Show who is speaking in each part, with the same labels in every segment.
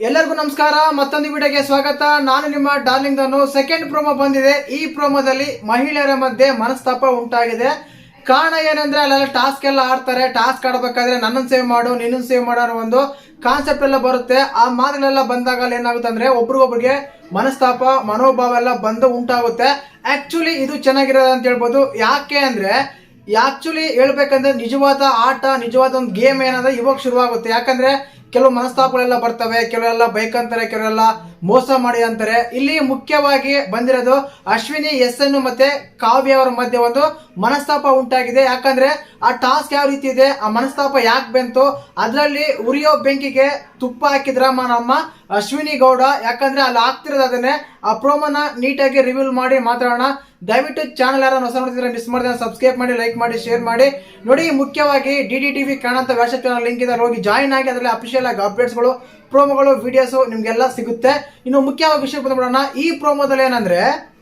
Speaker 1: ಎಲ್ಲರಿಗೂ ನಮಸ್ಕಾರ, ಮತ್ತೊಂದು ವಿಡಿಯೋಗೆ ಸ್ವಾಗತ. ನಾನು ನಿಮ್ಮ ಡಾರ್ಲಿಂಗ್ ನಾನು ಸೆಕೆಂಡ್ ಪ್ರೋಮೋ ಬಂದಿದೆ. ಈ ಪ್ರೋಮೋದಲ್ಲಿ ಮಹಿಳೆಯರ ಮಧ್ಯೆ ಮನಸ್ತಾಪ ಉಂಟಾಗಿದೆ. ಕಾರಣ ಏನಂದ್ರೆ, ಅಲ್ಲೆಲ್ಲ ಟಾಸ್ಕ್ ಎಲ್ಲ ಆಡ್ತಾರೆ. ಟಾಸ್ಕ್ ಆಡಬೇಕಾದ್ರೆ ನನ್ನನ್ನು ಸೇವ್ ಮಾಡು, ನಿನ್ನನ್ನು ಸೇವ್ ಮಾಡೋ ಅನ್ನೋ ಒಂದು ಕಾನ್ಸೆಪ್ಟ್ ಎಲ್ಲ ಬರುತ್ತೆ. ಆ ಮಾತುಗಳೆಲ್ಲ ಬಂದಾಗ ಏನಾಗುತ್ತೆ ಅಂದ್ರೆ, ಒಬ್ರಿಗೊಬ್ರಿಗೆ ಮನಸ್ತಾಪ, ಮನೋಭಾವ ಎಲ್ಲ ಬಂದು ಉಂಟಾಗುತ್ತೆ. ಆಕ್ಚುಲಿ ಇದು ಚೆನ್ನಾಗಿರೋದು ಅಂತ ಹೇಳ್ಬೋದು. ಯಾಕೆ ಅಂದ್ರೆ ಆಕ್ಚುಲಿ ಹೇಳ್ಬೇಕಂದ್ರೆ ನಿಜವಾದ ಆಟ, ನಿಜವಾದ ಒಂದು ಗೇಮ್ ಏನಂದ್ರೆ ಇವಾಗ ಶುರುವಾಗುತ್ತೆ. ಯಾಕಂದ್ರೆ ಕೆಲವು ಮನಸ್ತಾಪಗಳೆಲ್ಲ ಬರ್ತವೆ ಕೆಲವೆಲ್ಲ ಬೈಕ್ ಅಂತಾರೆ ಕೆಲವೆಲ್ಲ ಮೋಸ ಮಾಡಿ ಅಂತಾರೆ. ಇಲ್ಲಿ ಮುಖ್ಯವಾಗಿ ಬಂದಿರೋದು ಅಶ್ವಿನಿ, ಎಸ್ ಎನ್ ಮತ್ತೆ ಕಾವ್ಯ ಅವರ ಮಧ್ಯೆ ಒಂದು ಮನಸ್ತಾಪ ಉಂಟಾಗಿದೆ. ಯಾಕಂದ್ರೆ ಆ ಟಾಸ್ಕ್ ಯಾವ ರೀತಿ ಇದೆ, ಆ ಮನಸ್ತಾಪ ಯಾಕೆ ಬಂತು, ಅದರಲ್ಲಿ ಉರಿಯೋ ಬೆಂಕಿಗೆ ತುಪ್ಪ ಹಾಕಿದ್ರ ನಮ್ಮ ಅಶ್ವಿನಿ ಗೌಡ? ಯಾಕಂದ್ರೆ ಅಲ್ಲಿ ಆಗ್ತಿರೋದು ಅದನ್ನೇ. ಆ ಪ್ರೋಮೋನ ನೀಟಾಗಿ ರಿವೀಲ್ ಮಾಡಿ ಮಾತಾಡೋಣ. ದಯವಿಟ್ಟು ಚಾನಲ್ ಯಾರು ಹೊಸ ನೋಡ್ತಿದ್ರೆ ಮಿಸ್ ಮಾಡಿದ್ರೆ ಸಬ್ಸ್ಕ್ರೈಬ್ ಮಾಡಿ ಲೈಕ್ ಮಾಡಿ ಶೇರ್ ಮಾಡಿ. ನೋಡಿ, ಮುಖ್ಯವಾಗಿ ಡಿ ಡಿ ಟಿವಿ ಕಾಣಂತ ವ್ಯಾಸ ಚಾನಲ್ ಲಿಂಕ್ ಇದೆ ಹೋಗಿ ಜಾಯಿನ್ ಆಗಿ ಅದರಲ್ಲಿ ಅಫಿಷಿಯಲ್ ಆಗಿ ಅಪ್ಡೇಟ್ಸ್ಗಳು ಪ್ರೋಮೋಗಳು ವಿಡಿಯೋಸ್ ನಿಮಗೆಲ್ಲ ಸಿಗುತ್ತೆ. ಇನ್ನು ಮುಖ್ಯವಾದ ವಿಷಯ ಬಂದ್ಬಿಡೋಣ ಈ ಪ್ರೋಮೋದಲ್ಲಿ ಏನಂದ್ರೆ,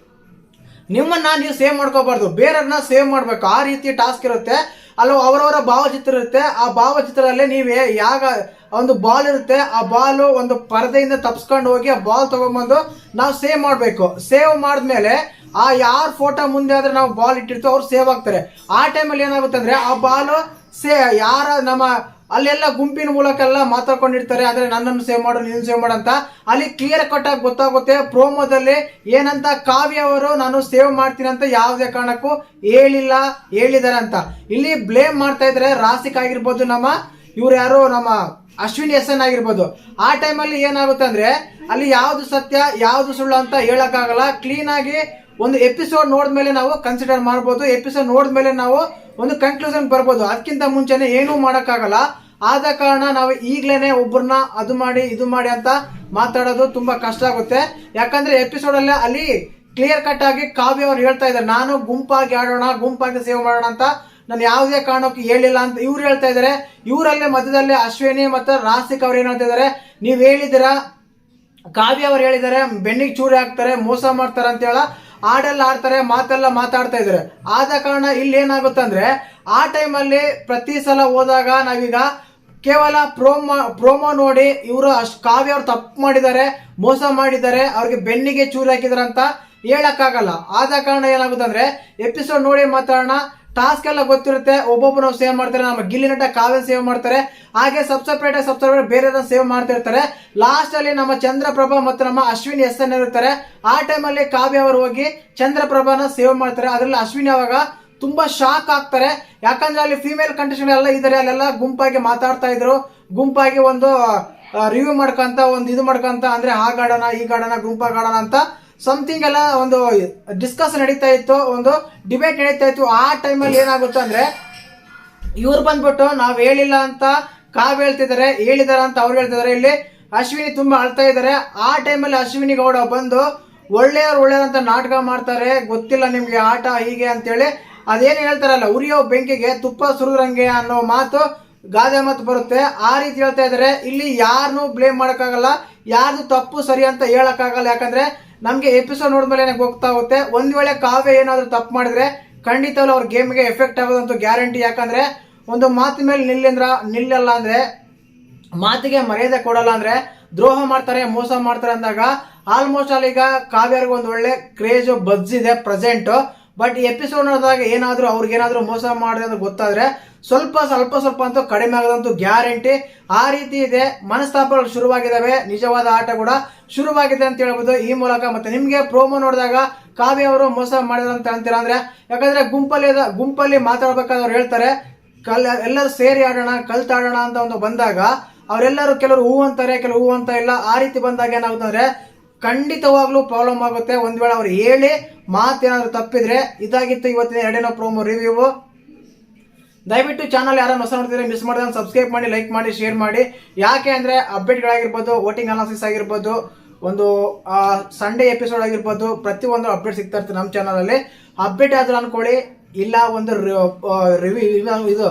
Speaker 1: ನಿಮ್ಮನ್ನ ನೀವು ಸೇವ್ ಮಾಡ್ಕೋಬಾರ್ದು. ಬೇರೆಯವ್ರನ್ನ ಸೇವ್ ಮಾಡ್ಬೇಕು. ಆ ರೀತಿ ಟಾಸ್ಕ್ ಇರುತ್ತೆ. ಅಲ್ಲ ಅವರವರ ಭಾವಚಿತ್ರ ಇರುತ್ತೆ. ಆ ಭಾವಚಿತ್ರದಲ್ಲಿ ನೀವು ಯಾಗ, ಒಂದು ಬಾಲ್ ಇರುತ್ತೆ. ಆ ಬಾಲ್ ಒಂದು ಪರದೆಯಿಂದ ತಪ್ಸ್ಕೊಂಡು ಹೋಗಿ ಆ ಬಾಲ್ ತಗೊಂಡ್ಬಂದು ನಾವು ಸೇವ್ ಮಾಡಬೇಕು. ಸೇವ್ ಮಾಡಿದ್ಮೇಲೆ ಆ ಯಾರ ಫೋಟೋ ಮುಂದೆ ಆದ್ರೆ ನಾವು ಬಾಲ್ ಇಟ್ಟಿರ್ತೀವಿ ಅವ್ರು ಸೇವ್ ಆಗ್ತಾರೆ. ಆ ಟೈಮಲ್ಲಿ ಏನಾಗುತ್ತೆ ಅಂದ್ರೆ, ಆ ಬಾಲ್ ಸೇ, ಯಾರ ನಮ್ಮ ಅಲ್ಲೆಲ್ಲ ಗುಂಪಿನ ಮೂಲಕ ಎಲ್ಲ ಮಾತಾಡ್ಕೊಂಡಿರ್ತಾರೆ ಅಂದ್ರೆ ನನ್ನನ್ನು ಸೇವ್ ಮಾಡು, ನೀನು ಸೇವ್ ಮಾಡು ಅಂತ. ಅಲ್ಲಿ ಕ್ಲಿಯರ್ ಕಟ್ ಆಗಿ ಗೊತ್ತಾಗುತ್ತೆ, ಪ್ರೋಮೋದಲ್ಲಿ ಏನಂತ ಕಾವ್ಯ ಅವರು, ನಾನು ಸೇವ್ ಮಾಡ್ತೀನಿ ಅಂತ ಯಾವುದೇ ಕಾರಣಕ್ಕೂ ಹೇಳಿಲ್ಲ, ಹೇಳಿದಾರೆ ಅಂತ. ಇಲ್ಲಿ ಬ್ಲೇಮ್ ಮಾಡ್ತಾ ಇದ್ರೆ ರಾಸಿಕ್ ಆಗಿರ್ಬೋದು ನಮ್ಮ, ಇವ್ರು ಯಾರು ನಮ್ಮ ಅಶ್ವಿನಿ ಎಸ್ ಎನ್ ಆಗಿರ್ಬೋದು. ಆ ಟೈಮಲ್ಲಿ ಏನಾಗುತ್ತೆ ಅಂದ್ರೆ, ಅಲ್ಲಿ ಯಾವ್ದು ಸತ್ಯ, ಯಾವ್ದು ಸುಳ್ಳು ಅಂತ ಹೇಳಕ್ಕಾಗಲ್ಲ. ಕ್ಲೀನ್ ಆಗಿ ಒಂದು ಎಪಿಸೋಡ್ ನೋಡಿದ್ಮೇಲೆ ನಾವು ಕನ್ಸಿಡರ್ ಮಾಡ್ಬೋದು. ಎಪಿಸೋಡ್ ನೋಡಿದ್ಮೇಲೆ ನಾವು ಒಂದು ಕನ್ಕ್ಲೂಷನ್ ಬರ್ಬೋದು. ಅದಕ್ಕಿಂತ ಮುಂಚೆನೆ ಏನೂ ಮಾಡೋಕ್ಕಾಗಲ್ಲ. ಆದ ಕಾರಣ ನಾವು ಈಗ್ಲೇನೆ ಒಬ್ಬರನ್ನ ಅದು ಮಾಡಿ, ಇದು ಮಾಡಿ ಅಂತ ಮಾತಾಡೋದು ತುಂಬಾ ಕಷ್ಟ ಆಗುತ್ತೆ. ಯಾಕಂದ್ರೆ ಎಪಿಸೋಡ್ ಅಲ್ಲೇ ಅಲ್ಲಿ ಕ್ಲಿಯರ್ ಕಟ್ ಆಗಿ ಕಾವ್ಯ ಅವ್ರು ಹೇಳ್ತಾ ಇದ್ದಾರೆ, ನಾನು ಗುಂಪಾಗಿ ಆಡೋಣ, ಗುಂಪಾಗಿ ಸೇವ್ ಮಾಡೋಣ ಅಂತ ನಾನು ಯಾವುದೇ ಕಾರಣಕ್ಕೆ ಹೇಳಿಲ್ಲ ಅಂತ ಇವ್ರು ಹೇಳ್ತಾ ಇದ್ದಾರೆ. ಇವರಲ್ಲೇ ಮಧ್ಯದಲ್ಲಿ ಅಶ್ವಿನಿ ಮತ್ತು ರಾಸಿಕ್ ಅವ್ರು ಏನಂತ ಹೇಳ್ತಾ ಇದ್ದಾರೆ, ನೀವು ಹೇಳಿದಿರಾ ಕಾವ್ಯ ಅವ್ರು ಹೇಳಿದ್ದಾರೆ, ಬೆನ್ನಿಗೆ ಚೂರಿ ಹಾಕ್ತಾರೆ, ಮೋಸ ಮಾಡ್ತಾರೆ ಅಂತ ಹೇಳ, ಹಾಡೆಲ್ಲ ಆಡ್ತಾರೆ ಮಾತೆಲ್ಲ ಮಾತಾಡ್ತಾ ಇದ್ದಾರೆ. ಆದ ಕಾರಣ ಇಲ್ಲಿ ಏನಾಗುತ್ತೆ ಅಂದ್ರೆ ಆ ಟೈಮಲ್ಲಿ ಪ್ರತಿ ಸಲ ಹೋದಾಗ ನಾವೀಗ ಕೇವಲ ಪ್ರೋಮೋ ಪ್ರೋಮೋ ನೋಡಿ ಇವರು ಅಷ್ಟು ಕಾವ್ಯ ಅವ್ರು ತಪ್ಪು ಮಾಡಿದ್ದಾರೆ, ಮೋಸ ಮಾಡಿದ್ದಾರೆ, ಅವ್ರಿಗೆ ಬೆನ್ನಿಗೆ ಚೂರು ಹಾಕಿದಾರೆ ಅಂತ ಹೇಳಕ್ಕಾಗಲ್ಲ. ಆದ ಕಾರಣ ಏನಾಗುತ್ತೆ ಅಂದ್ರೆ ಎಪಿಸೋಡ್ ನೋಡಿ ಮಾತಾಡೋಣ ಟಾಸ್ಕ್ ಎಲ್ಲ ಗೊತ್ತಿರುತ್ತೆ ಒಬ್ಬೊಬ್ಬರು ಸೇವ್ ಮಾಡ್ತಾರೆ, ನಮ್ಮ ಗಿಲ್ಲಿ ನಟ ಕಾವ್ಯ ಸೇವ್ ಮಾಡ್ತಾರೆ, ಹಾಗೆ ಸಬ್ ಸಪ್ರೇಟ್ ಬೇರೆ ಸೇವ್ ಮಾಡ್ತಿರ್ತಾರೆ. ಲಾಸ್ಟ್ ಅಲ್ಲಿ ನಮ್ಮ ಚಂದ್ರಪ್ರಭಾ ಮತ್ತು ನಮ್ಮ ಅಶ್ವಿನಿ ಎಸ್ ಎನ್ ಇರ್ತಾರೆ. ಆ ಟೈಮಲ್ಲಿ ಕಾವ್ಯ ಅವರು ಹೋಗಿ ಚಂದ್ರಪ್ರಭಾನ ಸೇವ್ ಮಾಡ್ತಾರೆ. ಅದರಲ್ಲಿ ಅಶ್ವಿನಿ ಅವಾಗ ತುಂಬಾ ಶಾಕ್ ಆಗ್ತಾರೆ. ಯಾಕಂದ್ರೆ ಅಲ್ಲಿ ಫಿಮೇಲ್ ಕಂಡೀಷನ್ ಎಲ್ಲ ಇದ್ದಾರೆ ಅಲ್ಲೆಲ್ಲ ಗುಂಪಾಗಿ ಮಾತಾಡ್ತಾ ಇದ್ರು. ಗುಂಪಾಗಿ ಒಂದು ರಿವ್ಯೂ ಮಾಡ್ಕೊಂತ, ಒಂದು ಇದು ಮಾಡ್ಕೊಂತ, ಅಂದ್ರೆ ಈ ಗಾಡೋಣ ಗುಂಪಾಗಿ ಆಡೋಣ ಅಂತ ಸಮಥಿಂಗ್ ಎಲ್ಲ ಒಂದು ಡಿಸ್ಕಸ್ ನಡೀತಾ ಇತ್ತು, ಒಂದು ಡಿಬೇಟ್ ನಡೀತಾ ಇತ್ತು. ಆ ಟೈಮಲ್ಲಿ ಏನಾಗುತ್ತೆ ಅಂದ್ರೆ, ಇವ್ರು ಬಂದ್ಬಿಟ್ಟು ನಾವ್ ಹೇಳಿಲ್ಲ ಅಂತ ಕಾವ್ ಹೇಳ್ತಿದ್ದಾರೆ ಹೇಳಿದಾರ ಅಂತ ಅವ್ರು ಹೇಳ್ತಿದ್ದಾರೆ ಇಲ್ಲಿ ಅಶ್ವಿನಿ ತುಂಬಾ ಅಳ್ತಾ ಇದ್ದಾರೆ ಆ ಟೈಮಲ್ಲಿ ಅಶ್ವಿನಿ ಗೌಡ ಬಂದು, ಒಳ್ಳೆಯವ್ರು ಒಳ್ಳೆಯವ್ರು ಅಂತ ನಾಟಕ ಮಾಡ್ತಾರೆ, ಗೊತ್ತಿಲ್ಲ ನಿಮ್ಗೆ ಆಟ ಹೀಗೆ ಅಂತೇಳಿ ಅದೇನು ಹೇಳ್ತಾರಲ್ಲ, ಉರಿಯೋ ಬೆಂಕಿಗೆ ತುಪ್ಪ ಸುರಿದ್ರಂಗೆ ಅನ್ನೋ ಮಾತು ಗಾದೆ ಮಾತು ಬರುತ್ತೆ. ಆ ರೀತಿ ಹೇಳ್ತಾ ಇದ್ದಾರೆ ಇಲ್ಲಿ ಯಾರನ್ನೂ ಬ್ಲೇಮ್ ಮಾಡೋಕ್ಕಾಗಲ್ಲ, ಯಾರ್ದು ತಪ್ಪು ಸರಿ ಅಂತ ಹೇಳೋಕ್ಕಾಗಲ್ಲ. ಯಾಕಂದ್ರೆ ನಮಗೆ ಎಪಿಸೋಡ್ ನೋಡಿದ್ಮೇಲೆ ನನಗೆ ಹೋಗ್ತಾ ಹೋಗುತ್ತೆ? ಒಂದ್ ವೇಳೆ ಕಾವ್ಯ ಏನಾದರೂ ತಪ್ಪು ಮಾಡಿದ್ರೆ ಖಂಡಿತವಲ್ಲ ಅವ್ರ ಗೇಮ್ಗೆ ಎಫೆಕ್ಟ್ ಆಗೋದಂತೂ ಗ್ಯಾರಂಟಿ ಯಾಕಂದ್ರೆ ಒಂದು ಮಾತು ಮೇಲೆ ನಿಲ್ಲಂದ್ರ ನಿಲ್ಲಲ್ಲ ಅಂದ್ರೆ, ಮಾತಿಗೆ ಮರ್ಯಾದೆ ಕೊಡಲ್ಲ ಅಂದ್ರೆ ದ್ರೋಹ ಮಾಡ್ತಾರೆ, ಮೋಸ ಮಾಡ್ತಾರೆ ಅಂದಾಗ ಆಲ್ಮೋಸ್ಟ್ ಅಲ್ಲಿ ಈಗ ಒಂದು ಒಳ್ಳೆ ಕ್ರೇಜ್ ಬಜ್ ಇದೆ ಪ್ರೆಸೆಂಟ್ ಬಟ್ ಈ ಎಪಿಸೋಡ್ ನೋಡಿದಾಗ ಏನಾದ್ರು ಅವ್ರಿಗೇನಾದ್ರೂ ಮೋಸ ಮಾಡಿದೆ ಅಂತ ಗೊತ್ತಾದ್ರೆ ಸ್ವಲ್ಪ ಸ್ವಲ್ಪ ಸ್ವಲ್ಪ ಅಂತೂ ಕಡಿಮೆ ಆಗೋದಂತೂ ಗ್ಯಾರಂಟಿ ಆ ರೀತಿ ಇದೆ. ಮನಸ್ತಾಪಗಳು ಶುರುವಾಗಿದ್ದಾವೆ. ನಿಜವಾದ ಆಟ ಕೂಡ ಶುರುವಾಗಿದೆ ಅಂತ ಹೇಳ್ಬೋದು. ಈ ಮೂಲಕ ಮತ್ತೆ ನಿಮಗೆ ಪ್ರೋಮೋ ನೋಡಿದಾಗ ಕಾವ್ಯ ಅವರು ಮೋಸ ಮಾಡಿದ್ರು ಅಂತ ಅಂತೀರಾ ಅಂದರೆ, ಯಾಕಂದ್ರೆ ಗುಂಪಲ್ಲಿ ಗುಂಪಲ್ಲಿ ಮಾತಾಡ್ಬೇಕಾದ್ರೆ ಅವ್ರು ಹೇಳ್ತಾರೆ, ಕಲ್ ಎಲ್ಲರೂ ಸೇರಿ ಆಡೋಣ, ಕಲ್ತಾಡೋಣ ಅಂತ ಒಂದು ಬಂದಾಗ ಅವರೆಲ್ಲರೂ ಕೆಲವರು ಹೂ ಅಂತಾರೆ ಕೆಲವು ಹೂ ಅಂತ ಇಲ್ಲ, ಆ ರೀತಿ ಬಂದಾಗ ಏನಾಗುತ್ತೆ ಅಂದ್ರೆ ಖಂಡಿತವಾಗ್ಲೂ ಪ್ರಾಬ್ಲಮ್ ಆಗುತ್ತೆ ಒಂದ್ ವೇಳೆ ಅವ್ರು ಹೇಳಿ ಮಾತೇನಾದ್ರು ತಪ್ಪಿದ್ರೆ ಇದಾಗಿತ್ತು ಇವತ್ತಿನ ಎರಡನೇ ಪ್ರೋಮೋ ರಿವ್ಯೂ ದಯವಿಟ್ಟು ಚಾನಲ್ ಯಾರನ್ನು ಹೊಸ ನೋಡ್ತಿದ್ರೆ ಮಿಸ್ ಮಾಡಿದ್ರೆ ಸಬ್ಸ್ಕ್ರೈಬ್ ಮಾಡಿ ಲೈಕ್ ಮಾಡಿ ಶೇರ್ ಮಾಡಿ. ಯಾಕೆ ಅಂದ್ರೆ ಅಪ್ಡೇಟ್ಗಳಾಗಿರ್ಬೋದು ವೋಟಿಂಗ್ ಅನಾಲಿಸಿಸ್ ಆಗಿರ್ಬೋದು, ಒಂದು ಸಂಡೇ ಎಪಿಸೋಡ್ ಆಗಿರ್ಬೋದು, ಪ್ರತಿಯೊಂದು ಅಪ್ಡೇಟ್ ಸಿಗ್ತಾ ಇರ್ತದೆ ನಮ್ಮ ಚಾನಲಲ್ಲಿ ಅಪ್ಡೇಟ್ ಆದರೂ ಅನ್ಕೊಳ್ಳಿ, ಇಲ್ಲ ಒಂದು ರಿವ್ಯೂ ಇದು